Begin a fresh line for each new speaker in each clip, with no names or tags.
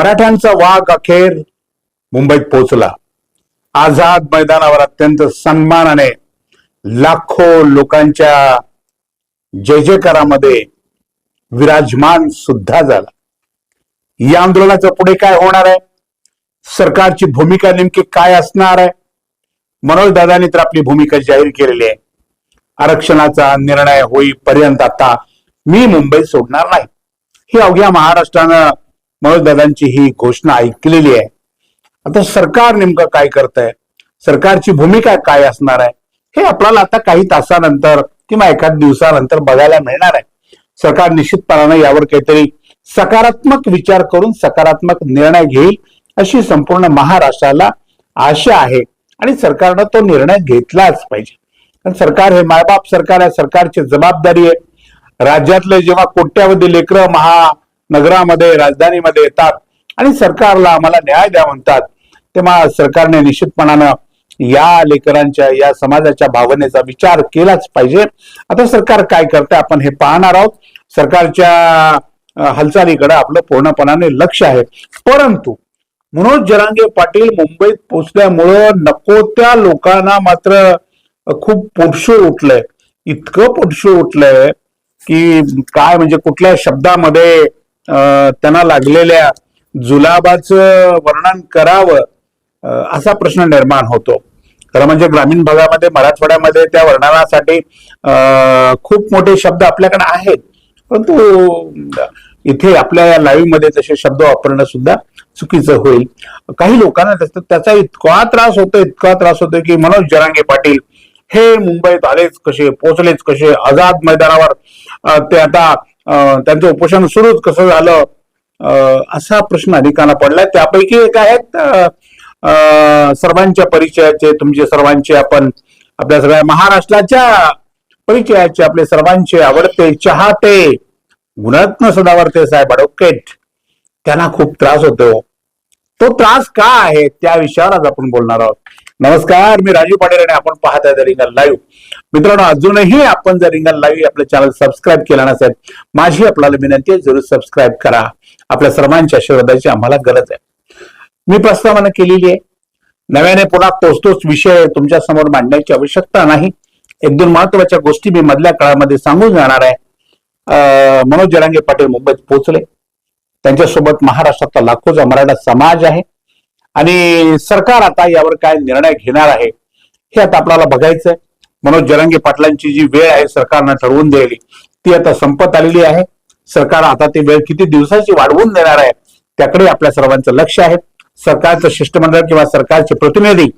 मराठ्यांचा वाघ अखेर मुंबईत पोहोचला. आझाद मैदानावर अत्यंत सन्मानाने लाखो लोकांच्या जय जयकारामध्ये विराजमान सुद्धा झाला. या आंदोलनाचं पुढे काय होणार आहे? सरकारची भूमिका नेमकी काय असणार आहे? मनोज दादांनी तर आपली भूमिका जाहीर केलेली आहे. आरक्षणाचा निर्णय होईपर्यंत आता मी मुंबई सोडणार नाही. ही अवघ्या महाराष्ट्रानं मनोजदादांची ही घोषणा ऐकलेली आहे. आता सरकार नेमकं काय करत आहे सरकारची भूमिका काय असणार आहे? हे आपल्याला आता काही तासानंतर किंवा एखाद दिवसानंतर बघायला मिळणार आहे. सरकार निश्चितपणाने यावर काहीतरी सकारात्मक विचार करून सकारात्मक निर्णय घेईल अशी संपूर्ण महाराष्ट्राला आशा आहे आणि सरकारनं तो निर्णय घेतलाच पाहिजे. कारण सरकार हे मायबाप सरकार आहे सरकारची जबाबदारी आहे. राज्यातले जेव्हा कोट्यावधी लेकरं नगरामध्ये राजधानीमध्ये येतात आणि सरकारला आम्हाला न्याय द्या म्हणतात. तेव्हा सरकारने निश्चितपणानं या लेकरांच्या या समाजाच्या भावनेचा विचार केलाच पाहिजे. आता सरकार काय करते आपण हे पाहणार आहोत. सरकारच्या हालचालीकडे आपलं पूर्णपणाने लक्ष आहे. परंतु मनोज जरांगे पाटील मुंबईत पोचल्यामुळं नको त्या लोकांना मात्र खूप पुरुषू उठलंय. इतकं पुरुषू उठलंय की काय म्हणजे कुठल्या शब्दामध्ये त्यांना लागलेल्या जुलाबाचं वर्णन करावं असा प्रश्न निर्माण होतो. खरं म्हणजे ग्रामीण भागामध्ये मराठवाड्यामध्ये त्या वर्णनासाठी खूप मोठे शब्द आपल्याकडे आहेत. परंतु इथे आपल्या या लाईव्हमध्ये तसे शब्द वापरणं सुद्धा चुकीचं होईल. काही लोकांना त्याचा- त्याचा इतका त्रास होतो इतका त्रास होतो की मनोज जरांगे पाटील हे मुंबईत आलेच कसे पोचलेच कसे आझाद मैदानावर ते आता त्यांचं उपोषण सुरूच कसं झालं अं, असा प्रश्न अनेकांना पडलाय त्यापैकी एक आहेत अं, सर्वांच्या परिचयाचे तुमचे सर्वांचे आपण आपल्या सगळ्या महाराष्ट्राच्या परिचयाचे आपले सर्वांचे आवडते चाहते. गुणरत्न सदावर्ते साहेब अडवकेट त्यांना खूप त्रास होतो. तो त्रास का आहे त्या विषयावर आज आपण बोलणार आहोत. नमस्कार मी राजू पाटील आणि आपण पाहत आहे रिंगल लाईव्ह मित्रांनो अजूनही आपण जर रिंगल लाईव्ह आपलं चॅनल सबस्क्राईब केला नसेल माझी आपल्याला विनंती आहे जरूर सबस्क्राईब करा. आपल्या सर्वांच्या आशीर्वादाची आम्हाला गरज आहे. मी प्रस्तावना केलेली आहे. नव्याने पुन्हा तोच तोच विषय तुमच्यासमोर मांडण्याची आवश्यकता नाही. एक दोन महत्त्वाच्या गोष्टी मी मधल्या काळामध्ये सांगून जाणार आहे. अं, मनोज जरांगे पाटील मुंबईत पोहोचले. त्यांच्यासोबत महाराष्ट्रातला लाखोचा मराठा समाज आहे. आणि सरकार आता यावर काय निर्णय घेणार आहे हे आता आपल्याला बघायचंय. मनोज जरांगे पाटलांची जी वेळ आहे सरकारनं ठरवून दिलेली ती आता संपत आलेली आहे. सरकार आता ती वेळ किती दिवसाची वाढवून देणार आहे त्याकडे आपल्या सर्वांचं लक्ष आहे. सरकारचं शिष्टमंडळ किंवा सरकारचे प्रतिनिधी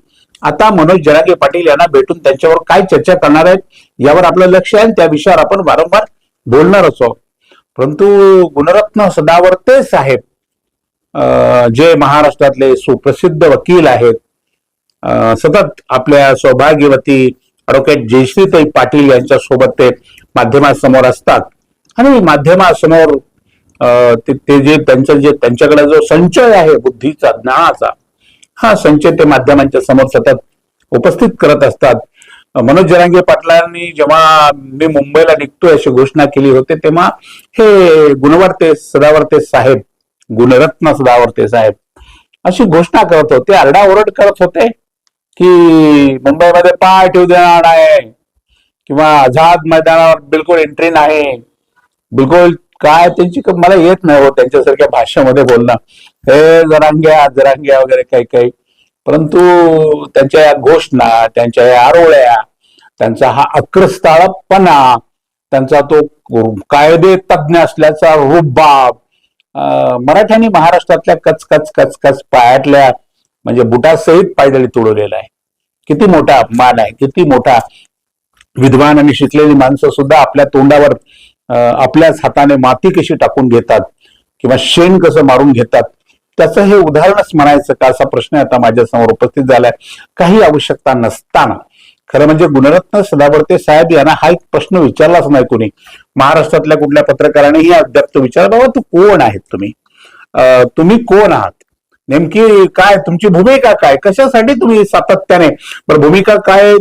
आता मनोज जरांगे पाटील यांना भेटून त्यांच्यावर काय चर्चा करणार आहेत यावर आपलं लक्ष आहे आणि त्या विषयावर आपण वारंवार बोलणार असो. परंतु गुणरत्न सदावर्ते साहेब जे महाराष्ट्रातले सुप्रसिद्ध वकील आहेत सतत आपल्या सौभाग्यवती ॲडव्होकेट जयश्रीताई पाटील यांच्या सोबत ते माध्यमासमोर असतात. आणि माध्यमासमोर अं, ते जे त्यांचं जे त्यांच्याकडे जो संचय आहे बुद्धीचा ज्ञानाचा हा संचय ते माध्यमांच्या समोर सतत उपस्थित करत असतात. मनोज जरांगे पाटलांनी जेव्हा मी मुंबईला निघतोय अशी घोषणा केली होती तेव्हा हे गुणवर्ते सदावर्ते साहेब गुणरत्न सदावर्ते साहेब. अशी घोषणा करत होते आरडाओरड करत होते की मुंबईमध्ये पाय ठेवू देणार नाही किंवा आझाद मैदानावर बिलकुल एंट्री नाही. बिलकुल काय त्यांची मला येत नाही हो त्यांच्यासारख्या भाषेमध्ये बोलणं. हे जरांग्या जरांग्या वगैरे काही काही. परंतु त्यांच्या या घोषणा त्यांच्या या आरोळ्या त्यांचा हा अक्रस्ताळपणा त्यांचा तो कायदे तज्ज्ञ असल्याचा रुबाब मराठ्यांनी महाराष्ट्रातल्या कच कच कच कच पायातल्या म्हणजे बुटासहित पायदळी तुडवलेला आहे किती मोठा अपमान आहे किती मोठा विद्वान आणि शिकलेली माणसं सुद्धा आपल्या तोंडावर आपल्याच हाताने माती कशी टाकून घेतात किंवा शेण कसं मारून घेतात त्याचं हे उदाहरणच म्हणायचं का असा प्रश्न आता माझ्यासमोर उपस्थित झालाय. काही आवश्यकता नसताना खरं म्हणजे गुणरत्न सदावर्ते साहेब यांना हा एक प्रश्न विचारलाच नाही कोणी. महाराष्ट्रातल्या कुठल्या पत्रकारानेही अद्याप तो विचार बाबा तू कोण आहेत तुम्ही? तुम्ही कोण आहात? नेमकी काय तुमची भूमिका काय? कशासाठी तुम्ही सातत्याने? बरं भूमिका काय?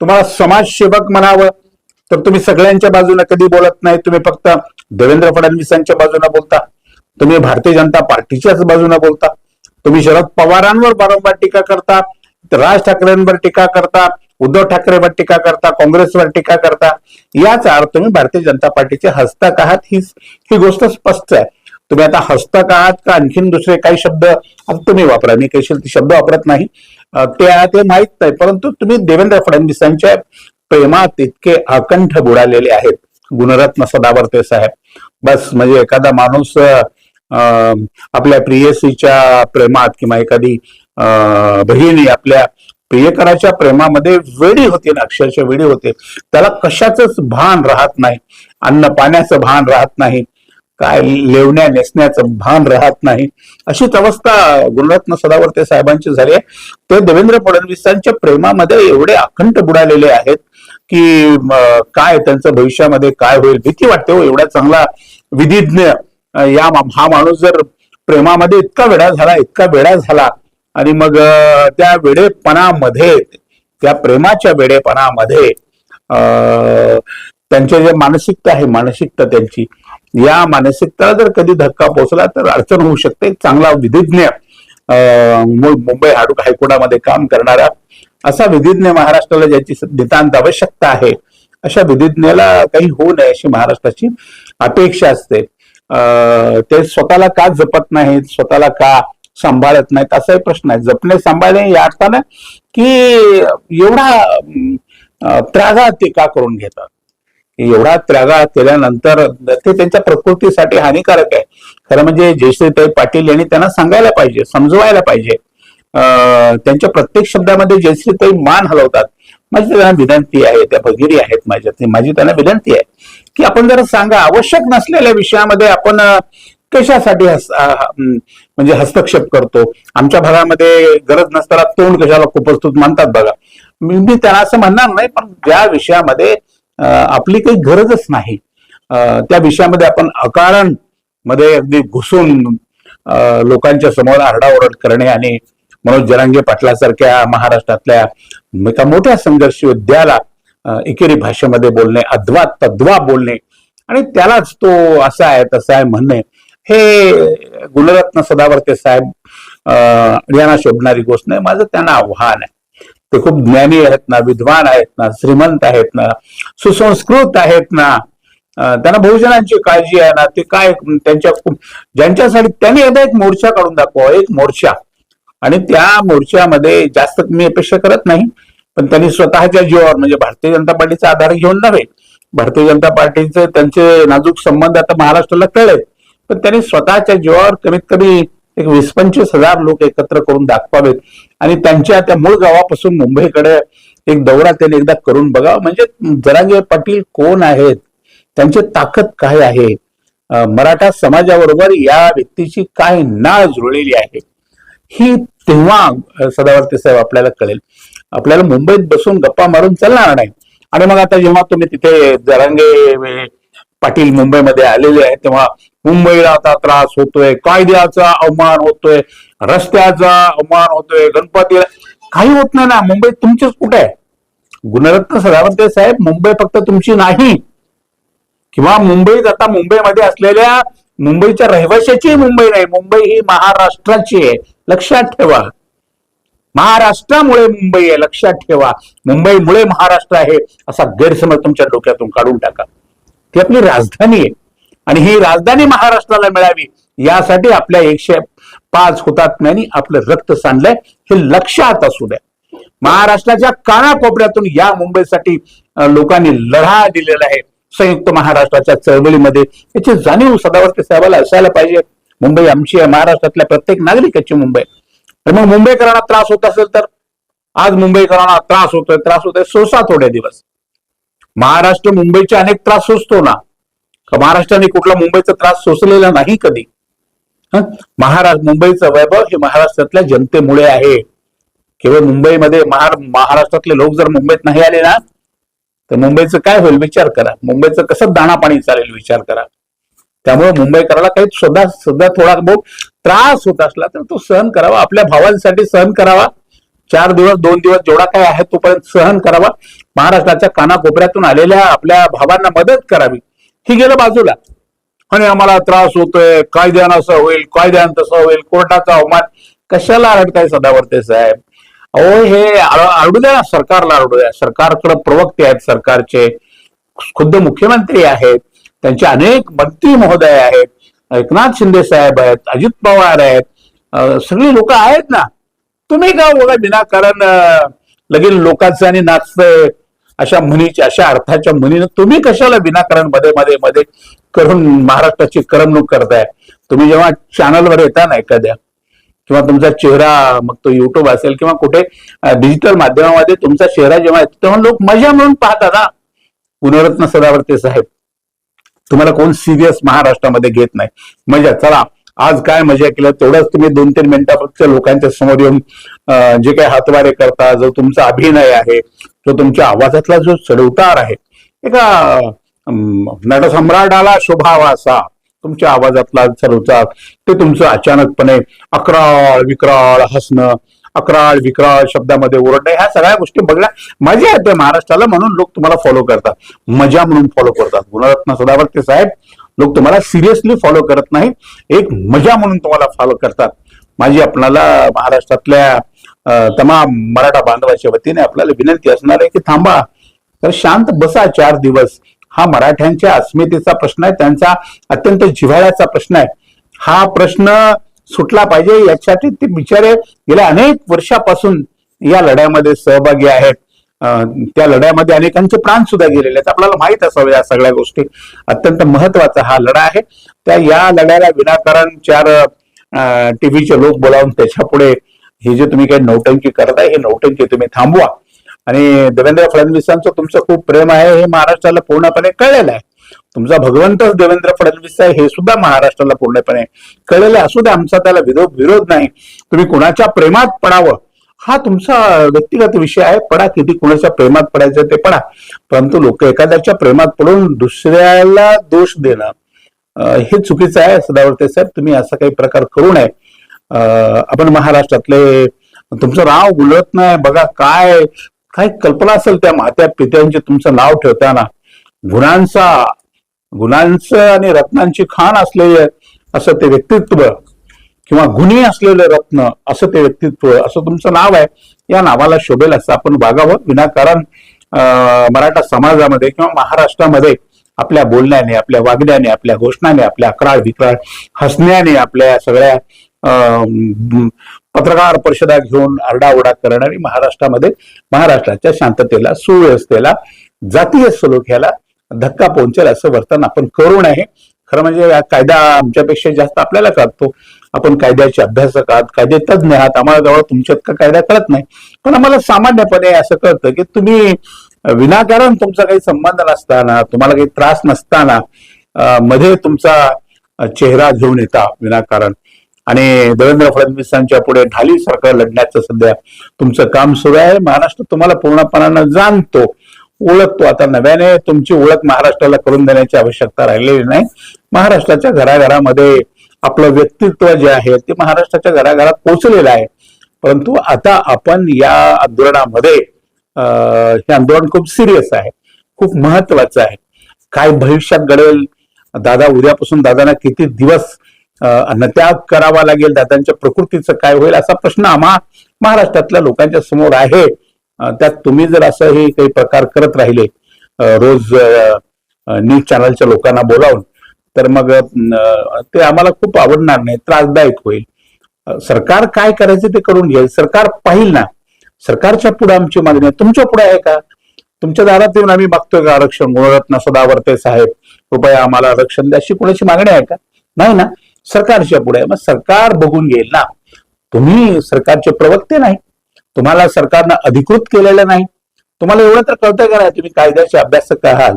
तुम्हाला समाजसेवक म्हणावं तर तुम्ही सगळ्यांच्या बाजूने कधी बोलत नाही. तुम्ही फक्त देवेंद्र फडणवीसांच्या बाजूने बोलता. तुम्ही भारतीय जनता पार्टीच्याच बाजूने बोलता. तुम्ही शरद पवारांवर वारंवार टीका करता. राज ठाकरेंवर टीका करता. उद्धव ठाकरेवर टीका करता काँग्रेसवर टीका करता याचा अर्थ तुम्ही भारतीय जनता पार्टीचे हस्तक आहात. ही ही गोष्ट स्पष्ट आहे. तुम्ही आता हस्तक आहात का? आणखीन दुसरे काही शब्द आता तुम्ही वापरा. मी काही शब्द शब्द वापरत नाही. ते ते माहीत नाही. परंतु तुम्ही देवेंद्र फडणवीसांच्या प्रेमात इतके अकंठ बुडालेले आहेत. गुणरत्न सदावर्ते साहेब. बस म्हणजे एखादा माणूस अं, आपल्या प्रियसीच्या प्रेमात किंवा एखादी बहिणी आपल्या प्रियकराच्या प्रेमामध्ये वेडी होते अक्षरशः वेडी होते. त्याला कशाच भान राहत नाही. अन्न पाण्याचं भान राहत नाही. काय लेवण्या नेसण्याचं भान राहत नाही. अशीच अवस्था गुणरत्न सदावर्ते साहेबांची झाली आहे. ते देवेंद्र फडणवीसांच्या प्रेमामध्ये एवढे अखंड बुडालेले आहेत की काय त्यांचं भविष्यामध्ये काय होईल भीती वाटते हो एवढा चांगला विधिज्ञ या हा माणूस जर प्रेमामध्ये इतका वेडा झाला इतका वेडा झाला आणि मग त्या वेडेपणामध्ये त्या प्रेमाच्या वेडेपणामध्ये त्यांचे जे मानसिकता आहे मानसिकता त्यांची या मानसिकताला जर कधी धक्का पोहोचला तर अडचण होऊ शकते. चांगला विधिज्ञ मु- मुंबई हाडूक हायकोर्टामध्ये काम करणारा असा विधिज्ञ महाराष्ट्राला ज्याची नितांत आवश्यकता आहे अशा विधिज्ञाला काही होऊ नये अशी महाराष्ट्राची अपेक्षा असते. ते स्वतःला का जपत नाहीत स्वतःला का सांभाळत नाहीत असाही प्रश्न आहे. जपणे सांभाळणे या अर्थानं की एवढा त्रागा ते का करून घेतात? एवढा त्रागा केल्यानंतर ते त्यांच्या प्रकृतीसाठी हानिकारक आहे. खरं म्हणजे जयश्रीताई पाटील यांनी त्यांना सांगायला पाहिजे समजवायला पाहिजे. अं, त्यांच्या प्रत्येक शब्दामध्ये जयश्रीताई मान हलवतात. माझी त्यांना विनंती आहे त्या भगिरी आहेत माझ्या माझी त्यांना विनंती आहे की आपण जरा सांगा आवश्यक नसलेल्या विषयामध्ये आपण कशासाठी हस- म्हणजे हस्तक्षेप करतो? आमच्या भागामध्ये गरज नसताना तोंड कशाला खूपच मानतात बघा. मी त्यांना असं म्हणणार नाही पण ज्या विषयामध्ये आपली काही गरजच नाही त्या विषयामध्ये आपण अकारणमध्ये अगदी घुसून लोकांच्या समोर आरडाओरड करणे आणि मनोज जरांगे पाटलासारख्या महाराष्ट्रातल्या एका मोठ्या संघर्ष योद्ध्याला एकेरी भाषेमध्ये बोलणे अद्वा तद्वा बोलणे आणि त्यालाच तो असा आहे तसा आहे म्हणणे. हे गुणरत्न सदावर्ते साहेब यांना शोभणारी गोष्ट नाही. माझं त्यांना आव्हान आहे. ते खूप ज्ञानी आहेत ना विद्वान आहेत ना श्रीमंत आहेत ना सुसंस्कृत आहेत ना त्यांना बहुजनांची काळजी आहे ना ते काय त्यांच्या ज्यांच्यासाठी त्यांनी एकदा एक मोर्चा काढून दाखवा एक मोर्चा. आणि त्या मोर्चामध्ये जास्त मी अपेक्षा करत नाही पण त्यांनी स्वतःच्या जीवावर म्हणजे भारतीय जनता पार्टीचा आधार घेऊन नव्हे भारतीय जनता पार्टीचे त्यांचे नाजूक संबंध आता महाराष्ट्राला कळले पण त्यांनी स्वतःच्या जीवावर कमीत कमी एक वीस पंचवीस हजार लोक एकत्र करून दाखवावेत. आणि त्यांच्या त्या मूळ गावापासून मुंबईकडे एक दौरा त्यांनी एकदा करून बघावा. म्हणजे जरांगे पाटील कोण आहेत? त्यांची ताकद काय आहे? मराठा समाजाबरोबर या व्यक्तीची काय नाळ जुळलेली आहे? ही तेव्हा सदावर्ती साहेब आपल्याला कळेल. आपल्याला मुंबईत बसून गप्पा मारून चालणार नाही. आणि मग आता जेव्हा तुम्ही तिथे जरांगे पाटील मुंबईमध्ये आलेले आहेत. तेव्हा मुंबईला आता त्रास होतोय कायद्याचा अवमान होतोय रस्त्याचा अवमान होतोय गणपतीला काही होत नाही ना. मुंबईत तुमचीच कुठे आहे? गुणरत्न सदावर्ते साहेब मुंबई फक्त तुमची नाही. किंवा मुंबईत आता मुंबईमध्ये असलेल्या मुंबईच्या रहिवाशाची मुंबई नाही. मुंबई ही महाराष्ट्राची आहे. लक्षात ठेवा. महाराष्ट्रामुळे मुंबई आहे. लक्षात ठेवा. मुंबईमुळे महाराष्ट्र आहे. असा गैरसमज तुमच्या डोक्यातून काढून टाका. ती आपली राजधानी आहे. आणि ही राजधानी महाराष्ट्राला मिळावी यासाठी आपल्या एकशे पाच हुतात्म्यांनी आपलं रक्त सांडलंय. हे लक्षात असू द्या. महाराष्ट्राच्या कानाकोपऱ्यातून या मुंबईसाठी लोकांनी लढा दिलेला आहे. संयुक्त महाराष्ट्राच्या चळवळीमध्ये याची जाणीव सदावर्ते साहेबाला असायला पाहिजे. मुंबई आमची आहे महाराष्ट्रातल्या प्रत्येक नागरिकाची मुंबई तर मग मुंबईकरांना त्रास होत असेल तर? आज मुंबईकरांना त्रास होतोय त्रास होतोय सोसा थोडे दिवस. महाराष्ट्र मुंबईचे अनेक त्रास सोसतो ना. महाराष्ट्राने कुठला मुंबईचा त्रास सोसलेला नाही कधी? महाराष्ट्र मुंबईचं वैभव हे महाराष्ट्रातल्या जनतेमुळे आहे. केवळ मुंबईमध्ये महार महाराष्ट्रातले लोक जर मुंबईत नाही आले ना तर मुंबईचं काय होईल विचार करा. मुंबईचं कसं दाणा पाणी चालेल विचार करा. त्यामुळे मुंबईकराला काही सुद्धा सुद्धा थोडा बहुत त्रास होत असला तर तो सहन करावा. आपल्या भावांसाठी सहन करावा. चार दिवस दोन दिवस जेवढा काय आहे तोपर्यंत सहन करावा. महाराष्ट्राच्या कानाकोपऱ्यातून आलेल्या आपल्या भावांना मदत करावी. ही गेलं बाजूला. आणि आम्हाला त्रास होतोय कायद्यानं असं होईल कायद्यानं तसं होईल कोर्टाचा अवमान. कशाला आरडताय सदावर्ते साहेब? अहो हे आरडू द्या ना सरकारला आरडू द्या. सरकारकडे प्रवक्ते आहेत सरकारचे. खुद्द मुख्यमंत्री आहेत. त्यांचे अनेक मंत्री महोदय आहेत. एकनाथ शिंदे साहेब आहेत अजित पवार आहेत. सगळी लोक आहेत ना. तुम्ही का बघा विनाकारण लगेच लगीन लोकांचं आणि नाचतंय अशा म्हणीच्या अशा अर्थाच्या म्हणीनं तुम्ही कशाला विनाकारणमध्ये मध्ये मध्ये करून महाराष्ट्राची करमणूक करताय? तुम्ही जेव्हा चॅनलवर येता ना एखाद्या किंवा तुमचा चेहरा मग तो युट्यूब असेल किंवा कुठे डिजिटल माध्यमामध्ये तुमचा चेहरा जेव्हा येतो तेव्हा लोक मजा म्हणून पाहतात ना पुनरत्न सदावर्ते साहेब तुम्हाला कोण सिरियस महाराष्ट्रामध्ये घेत नाही. मजा चला. आज काय मजा केलं तेवढंच तुम्ही दोन तीन मिनिटापर्यंत लोकांच्या समोर येऊन जे काही हातवारे करता जो तुमचा अभिनय आहे जो तुमच्या आवाजातला जो चढउतार आहे एका नटसम्राटाला शोभावा असा तुमच्या आवाजातला चढउतार. ते तुमचं अचानकपणे अकराळ विक्राळ हसणं अकराळ विक्राळ शब्दामध्ये ओरडणं ह्या सगळ्या गोष्टी बघल्या मजा येते महाराष्ट्राला म्हणून लोक तुम्हाला फॉलो करतात. मजा म्हणून फॉलो करतात. गुणरत्न सदावर्ते साहेब लोक तुम्हाला सिरियसली फॉलो करत नाही. एक मजा म्हणून तुम्हाला फॉलो करतात. माझी आपणाला महाराष्ट्रातल्या तमाम मराठा बांधवाच्या वतीने आपल्याला विनंती असणार आहे की थांबा. तर शांत बसा चार दिवस. हा मराठ्यांच्या अस्मितेचा प्रश्न आहे. त्यांचा अत्यंत जिव्हाळ्याचा प्रश्न आहे. हा प्रश्न सुटला पाहिजे यासाठी ते बिचारे गेल्या अनेक वर्षापासून या लढ्यामध्ये सहभागी आहेत. त्या लढ्यामध्ये अनेकांचे प्राण सुद्धा गेलेले आहेत. आपल्याला माहीत असावं या सगळ्या गोष्टी. अत्यंत महत्त्वाचा हा लढा आहे. त्या या लढ्याला विनाकारण चार टीव्हीचे लोक बोलावून त्याच्यापुढे हे जे तुम्ही काही नौटंकी करताय हे नौटंकी तुम्ही थांबवा. आणि देवेंद्र फडणवीसांचं तुमचं खूप प्रेम आहे हे महाराष्ट्राला पूर्णपणे कळलेलं आहे. तुमचा भगवंतच देवेंद्र फडणवीस आहे हे सुद्धा महाराष्ट्राला पूर्णपणे कळलेलं असू द्या आमचा त्याला विरोध विरोध नाही. तुम्ही कुणाच्या प्रेमात पडावं? हा तुमचा व्यक्तिगत विषय आहे. पडा किती कुणाच्या प्रेमात पडायचं ते पडा. परंतु लोक एखाद्याच्या प्रेमात पडून दुसऱ्याला दोष देणं हे चुकीचं आहे सदावर्ते साहेब. तुम्ही असा काही प्रकार करू नये. अं, आपण महाराष्ट्रातले तुमचं नाव गुलत नाही. बघा काय काय कल्पना असेल त्या मात्या पित्यांचे तुमचं नाव ठेवताना. गुणांचा गुणांचं आणि रत्नांची खाण असलेली असं ते व्यक्तित्व किंवा गुणी असलेले रत्न असं ते व्यक्तित्व असं तुमचं नाव आहे या नावाला शोभेल असं आपण वागावं. विनाकारण मराठा समाजामध्ये किंवा महाराष्ट्रामध्ये आपल्या बोलण्याने आपल्या वागण्याने आपल्या घोषणाने आपल्या अकराळ विक्राळ हसण्याने आपल्या सगळ्या अं, पत्रकार परिषदा घेऊन आरडाओरडा करणारी महाराष्ट्रामध्ये महाराष्ट्राच्या शांततेला सुव्यवस्थेला जातीय सलोख्याला धक्का पोहोचेल असं वर्तन आपण करू नये. खरं म्हणजे कायदा आमच्यापेक्षा जास्त आपल्याला करतो आपण कायद्याचे अभ्यासक आहात कायदे तज्ज्ञ आहात आम्हाला जवळ तुमच्यात का कायदा कळत नाही. पण आम्हाला सामान्यपणे असं कळतं की तुम्ही विनाकारण तुमचा काही संबंध नसताना तुम्हाला काही त्रास नसताना मध्ये तुमचा चेहरा घेऊन येता विनाकारण. आणि देवेंद्र फडणवीसांच्या पुढे ढाली सरकार लढण्याचं सध्या तुमचं काम सुरू आहे. महाराष्ट्र तुम्हाला पूर्णपणानं जाणतो. ओळखतो आता नव्याने तुमची ओळख महाराष्ट्राला करून देण्याची आवश्यकता राहिलेली नाही. महाराष्ट्राच्या घराघरामध्ये आपलं व्यक्तित्व जे आहे ते महाराष्ट्राच्या घराघरात पोहोचलेलं आहे. परंतु आता आपण या आंदोलनामध्ये हे आंदोलन खूप सिरियस आहे खूप महत्वाचं आहे. काय भविष्यात घडेल? दादा उद्यापासून दादांना किती दिवस अन्नत्याग करावा लागेल? दादांच्या प्रकृतीचं काय होईल असा प्रश्न आम्हा महाराष्ट्रातल्या लोकांच्या समोर आहे. त्यात तुम्ही जर असं हे काही प्रकार करत राहिले रोज न्यूज चॅनलच्या लोकांना बोलावून तर मग ते आम्हाला खूप आवडणार नाही त्रासदायक होईल. सरकार काय करायचं ते करून घेईल. सरकार पाहिल ना. सरकारच्या पुढे आमची मागणी आहे. तुमच्यापुढे आहे का? तुमच्या दारात येऊन आम्ही मागतोय का आरक्षण? गुणरत्न सदावर्ते साहेब कृपया आम्हाला आरक्षण द्या अशी कुणाची मागणी आहे का? नाही ना. सरकारच्या पुढे मग सरकार बघून घेईल ना. तुम्ही सरकारचे प्रवक्ते नाही. तुम्हाला सरकारनं अधिकृत केलेलं नाही. तुम्हाला एवढं तर कळतं का नाही? तुम्ही कायद्याचे अभ्यासक आहात.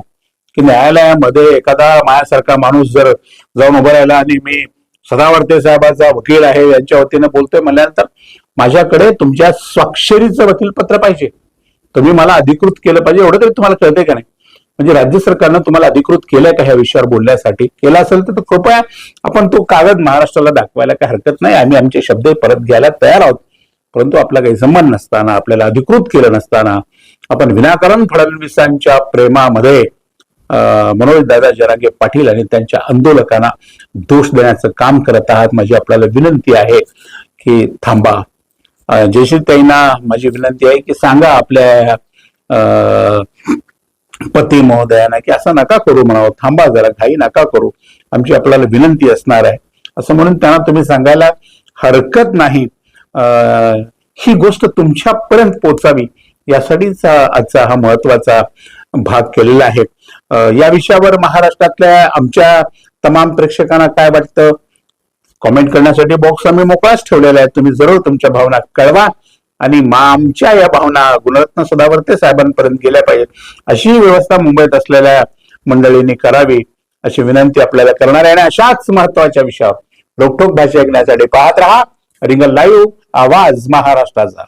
की न्यायालयामध्ये एखादा माझ्यासारखा माणूस जर जाऊन उभं राहिला आणि मी सदावर्ते साहेबाचा वकील आहे यांच्या वतीने बोलतोय म्हणल्यानंतर माझ्याकडे तुमच्या स्वाक्षरीचं वकीलपत्र पाहिजे. तुम्ही मला अधिकृत केलं पाहिजे एवढं तरी तुम्हाला कळते का नाही? म्हणजे राज्य सरकारनं तुम्हाला अधिकृत केलंय का ह्या विषयावर बोलण्यासाठी? केला असेल तर कृपया आपण तो कागद महाराष्ट्राला दाखवायला काही हरकत नाही आम्ही आमचे शब्द परत घ्यायला तयार आहोत. परंतु आपला काही संबंध नसताना आपल्याला अधिकृत केलं नसताना आपण विनाकारण फडणवीसांच्या प्रेमामध्ये मनोज दादा जरांगे पाटील आणि त्यांच्या आंदोलकांना दोष देण्याचं काम करत आहात. माझी आपल्याला विनंती आहे की थांबा. अं, जयश्रीताईंना माझी विनंती आहे की सांगा आपल्या अं, पती महोदयांना की असं नका करू म्हणावं. थांबा जरा घाई नका करू. आमची आपल्याला विनंती असणार आहे. असं म्हणून त्यांना तुम्ही सांगायला हरकत नाही. अं, ही गोष्ट तुमच्यापर्यंत पोहोचावी. यासाठीच आजचा हा महत्त्वाचा भाग केलेला आहे. या विषयावर महाराष्ट्रातल्या आमच्या तमाम प्रेक्षकांना काय वाटतं? कमेंट करण्यासाठी बॉक्स आम्ही मोकळाच ठेवलेला आहे. तुम्ही जरूर तुमच्या भावना कळवा आणि आमच्या या भावना गुणरत्न सदावर्ते साहेबांपर्यंत गेल्या पाहिजेत. अशी व्यवस्था मुंबईत असलेल्या मंडळींनी करावी अशी विनंती आपल्याला करणार आहे. आणि अशाच महत्त्वाच्या विषयावर रोखोक भाषा ऐकण्यासाठी पाहत राहा. रिंगल लाईव्ह आवाज महाराष्ट्राचा.